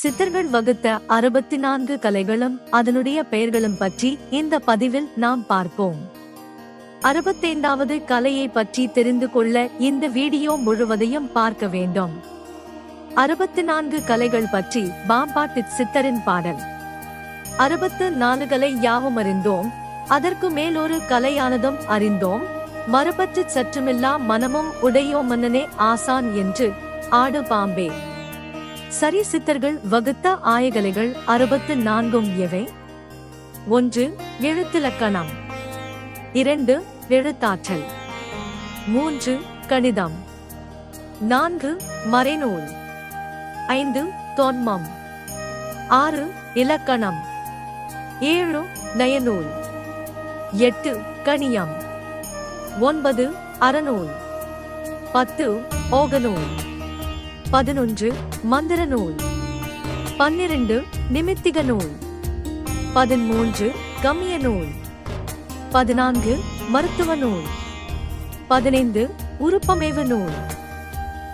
சித்தர்கள் வகுத்த அறுபத்தி நான்கு கலைகளும் அதனுடைய பெயர்களும் பற்றி இந்த பதிவில் நாம் பார்ப்போம். அறுபத்தைந்தாவது கலையை பற்றி தெரிந்து கொள்ள இந்த வீடியோ முழுவதையும் பார்க்க வேண்டும். அறுபத்தி நான்கு கலைகள் பற்றி பாம்பாட்டித் சித்தரின் பாடல். அறுபத்து நான்குகளை யாவும் அறிந்தோம் அதற்கு மேலொரு கலையானதும் அறிந்தோம் மறுபற்று சற்றுமில்லா மனமும் உடையோ மன்னனே ஆசான் என்று ஆடு பாம்பே. சரி சித்தர்கள் வகுத்த ஆயகலைகள் அறுபத்து நான்கும் எவை ஒன்று எழுத்திலக்கணம். இரண்டு எழுத்தாற்றல். மூன்று கணிதம். நான்கு மறைநூல். ஐந்து தொன்மம். ஆறு இலக்கணம். ஏழு நயநூல். எட்டு கணியம். ஒன்பது அறநூல். பத்து ஓகநூல். பதினொன்று மந்திர நூல். பன்னிரண்டு நிமித்திக நூல். பதிமூன்று கம்மிய நூல். பதினான்கு மருத்துவ நூல். பதினைந்து உருப்பமேவு நூல்.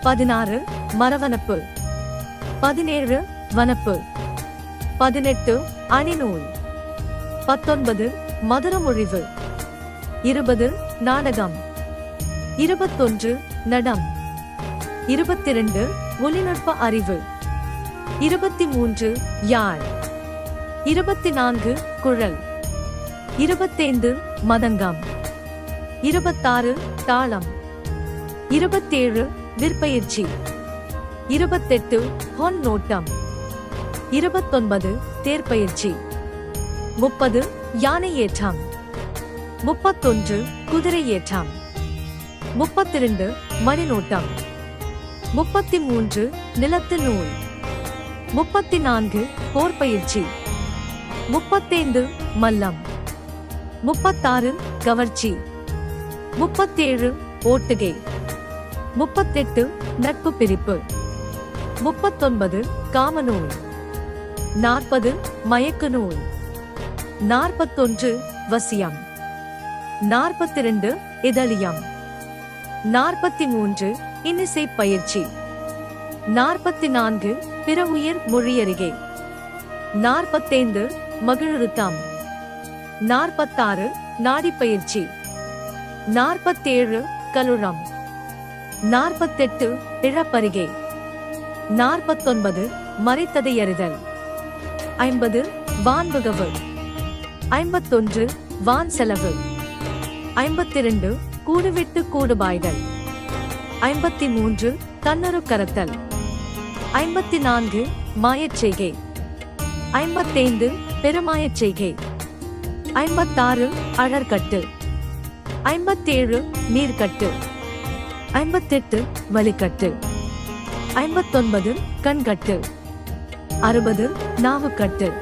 பதினாறு மரவனப்பு பதினேழு வனப்பு. பதினெட்டு அணிநூல் பத்தொன்பது மதுரமொழிவு இருபது நாடகம். இருபத்தொன்று நடம். இருபத்திரண்டு ஒளிநுட்ப அறிவு. இருபத்தி மூன்று யாழ். இருபத்தி நான்கு குழல். இருபத்தைந்து மதங்கம். இருபத்தாறு தாளம். இருபத்தேழு விற்பயிற்சி. இருபத்தெட்டு பொன் நோட்டம் இருபத்தொன்பது தேர்ப்பயிற்சி. முப்பது யானை ஏற்றம் முப்பத்தொன்று குதிரை ஏற்றம் முப்பத்திரண்டு மணிநோட்டம். முப்பத்தி மூன்று நிலத்து நூல். முப்பத்தி நான்கு போர் பயிற்சி முப்பத்தைந்து மல்லம். முப்பத்தாறு கவர்ச்சி. முப்பத்தேழு ஓட்டுகை. முப்பத்தெட்டு நட்பு பிரிப்பு. முப்பத்தொன்பது காமநூல் நாற்பது மயக்கு நூல். நாற்பத்தொன்று வசியம். நாற்பத்திரண்டு இதழியம். நாற்பத்தி மூன்று இன்னிசை பயிற்சி. நாற்பத்தி நான்கு பிற உயிர் மொழியருகே. நாற்பத்தைந்து மகிழுத்தாம் நாற்பத்தாறு நாடி பயிற்சி. நாற்பத்தேழு கலுழம் நாற்பத்தெட்டு இழப்பருகே நாற்பத்தொன்பது மறைத்ததையறிதல். ஐம்பது வான்புகவு. ஐம்பத்தொன்று வான் செலவு ஐம்பத்திரண்டு கூடுவிட்டு கூடுபாய்தல். ஐம்பத்தி மூன்று தன்னரு கரத்தல் ஐம்பத்தி நான்கு மாயச் செய்கை ஐம்பத்தைந்து பெருமாயச் செய்கை ஐம்பத்தாறு அழற்கட்டு. ஐம்பத்தேழு நீர்க்கட்டு. ஐம்பத்தெட்டு வலிக்கட்டு ஐம்பத்தொன்பது கண்கட்டு. அறுபது நாவுக்கட்டு.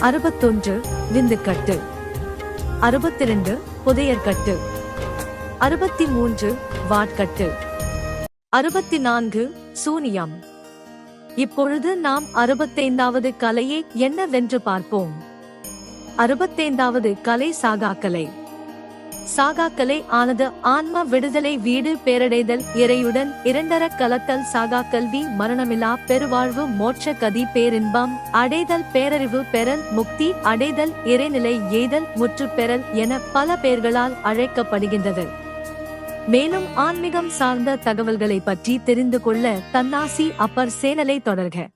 அறுபத்தொன்று விந்துக்கட்டு. அறுபத்திரண்டு புதையற்கட்டு. அறுபத்தி மூன்று வாட்கட்டு. அறுபத்தி நான்கு சூனியம். இப்பொழுது நாம் அறுபத்தைந்தாவது கலையை என்னவென்று பார்ப்போம். அறுபத்தைந்தாவது கலை சாகாக்கலை. சாகாக்கலை ஆனது ஆன்ம விடுதலை வீடு பேரடைதல் இறையுடன் இரண்டர கலத்தல் சாகா கல்வி மரணமில்லா பெருவாழ்வு மோட்ச கதி பேரின்பம் அடைதல் பேரறிவு பெறல் முக்தி அடைதல் இறைநிலை எய்தல் முற்று பெறல் என பல பெயர்களால் அழைக்கப்படுகின்றது. மேலும் ஆன்மீகம் சார்ந்த தகவல்களை பற்றி தெரிந்து கொள்ள தன்னாசி அப்பர் சேனலை தொடர்க.